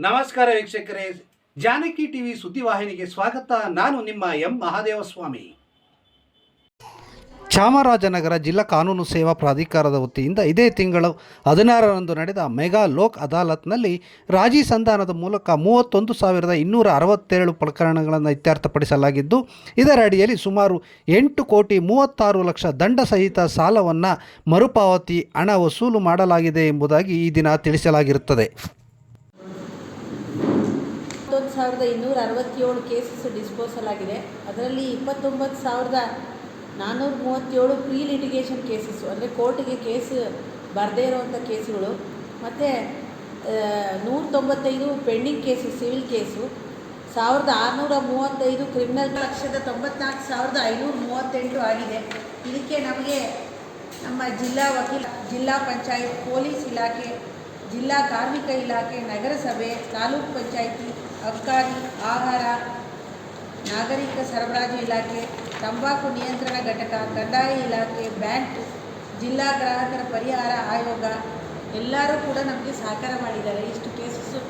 ನಮಸ್ಕಾರ ವೀಕ್ಷಕರೇ. ಜಾನಕಿ ಟಿವಿ ಸುದ್ದಿವಾಹಿನಿಗೆ ಸ್ವಾಗತ. ನಾನು ನಿಮ್ಮ ಎಂ. ಮಹಾದೇವಸ್ವಾಮಿ. ಚಾಮರಾಜನಗರ ಜಿಲ್ಲಾ ಕಾನೂನು ಸೇವಾ ಪ್ರಾಧಿಕಾರದ ವತಿಯಿಂದ ಇದೇ ತಿಂಗಳು ಹದಿನಾರರಂದು ನಡೆದ ಮೆಗಾ ಲೋಕ್ ಅದಾಲತ್ನಲ್ಲಿ ರಾಜಿ ಸಂಧಾನದ ಮೂಲಕ ಮೂವತ್ತೊಂದು ಸಾವಿರದ ಇನ್ನೂರ ಅರವತ್ತೇಳು ಪ್ರಕರಣಗಳನ್ನು ಇತ್ಯರ್ಥಪಡಿಸಲಾಗಿದ್ದು, ಇದರ ಅಡಿಯಲ್ಲಿ ಸುಮಾರು ಎಂಟು ಕೋಟಿ ಮೂವತ್ತಾರು ಲಕ್ಷ ದಂಡ ಸಹಿತ ಸಾಲವನ್ನು ಮರುಪಾವತಿ ಹಣ ವಸೂಲು ಮಾಡಲಾಗಿದೆ ಎಂಬುದಾಗಿ ಈ ದಿನ ತಿಳಿಸಲಾಗಿರುತ್ತದೆ. ಸಾವಿರದ ಇನ್ನೂರ ಅರವತ್ತೇಳು ಕೇಸಸ್ ಡಿಸ್ಪೋಸಲ್ ಆಗಿದೆ. ಅದರಲ್ಲಿ ಇಪ್ಪತ್ತೊಂಬತ್ತು ಸಾವಿರದ ನಾನ್ನೂರ ಮೂವತ್ತೇಳು ಪ್ರೀ ಲಿಟಿಗೇಷನ್ ಕೇಸಸ್ಸು ಅಂದರೆ ಕೋರ್ಟಿಗೆ ಕೇಸ್ ಬರದೇ ಇರೋವಂಥ ಕೇಸುಗಳು ಮತ್ತು ನೂರ ತೊಂಬತ್ತೈದು ಪೆಂಡಿಂಗ್ ಕೇಸು ಸಿವಿಲ್ ಕೇಸು ಸಾವಿರದ ಆರುನೂರ ಮೂವತ್ತೈದು ಕ್ರಿಮಿನಲ್ ಲಕ್ಷದ ತೊಂಬತ್ನಾಲ್ಕು ಸಾವಿರದ ಐನೂರ ಮೂವತ್ತೆಂಟು ಆಗಿದೆ. ಇದಕ್ಕೆ ನಮಗೆ ನಮ್ಮ ಜಿಲ್ಲಾ ವಕೀಲ, ಜಿಲ್ಲಾ ಪಂಚಾಯತ್, ಪೊಲೀಸ್ ಇಲಾಖೆ ಜಿಲ್ಲಾ ಕಾರ್ಮಿಕ ಇಲಾಖೆ ನಗರಸಭೆ, ತಾಲೂಕು ಪಂಚಾಯಿತಿ, ಅಬ್ಕಾರಿ, ಆಹಾರ, ನಾಗರಿಕ ಸರಬರಾಜು ಇಲಾಖೆ, ತಂಬಾಕು ನಿಯಂತ್ರಣ ಘಟಕ, ಕಂದಾಯ ಇಲಾಖೆ, ಬ್ಯಾಂಕ್, ಜಿಲ್ಲಾ ಗ್ರಾಹಕರ ಪರಿಹಾರ ಆಯೋಗ ಎಲ್ಲರೂ ಕೂಡ ನಮಗೆ ಸಹಕಾರ ಮಾಡಿದ್ದಾರೆ. ಇಷ್ಟು ಕೇಸಸ್ಸು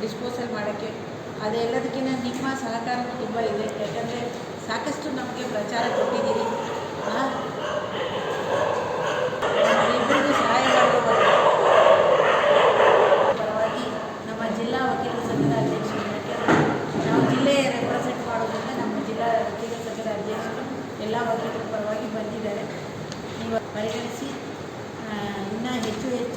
ಡಿಸ್ಪೋಸಲ್ ಮಾಡೋಕ್ಕೆ. ಅದೆಲ್ಲದಕ್ಕಿಂತ ನಿಮ್ಮ ಸಹಕಾರವೂ ತುಂಬ ಇದೆ. ಯಾಕಂದರೆ ಸಾಕಷ್ಟು ನಮಗೆ ಪ್ರಚಾರ ಕೊಟ್ಟಿದ್ದೀರಿ ಆ, ನಮ್ಮೆಲ್ರಿಗೂ ಸಹಾಯ ಮಾಡುವ ಪರವಾಗಿ ನಮ್ಮ ಜಿಲ್ಲಾ ವಕೀಲರ ಸಂಘದ ಅಧ್ಯಕ್ಷರು ಯಾಕೆಂದರೆ ನಾವು ಜಿಲ್ಲೆ ರೆಪ್ರೆಸೆಂಟ್ ಮಾಡೋದ್ರಿಂದ ನಮ್ಮ ಜಿಲ್ಲಾ ವಕೀಲರ ಸಂಘದ ಅಧ್ಯಕ್ಷರು ಎಲ್ಲ ವಕೀಲರ ಪರವಾಗಿ ಬಂದಿದ್ದಾರೆ. ನೀವು ಪರಿಗಣಿಸಿ. ಇನ್ನೂ ಹೆಚ್ಚು ಹೆಚ್ಚು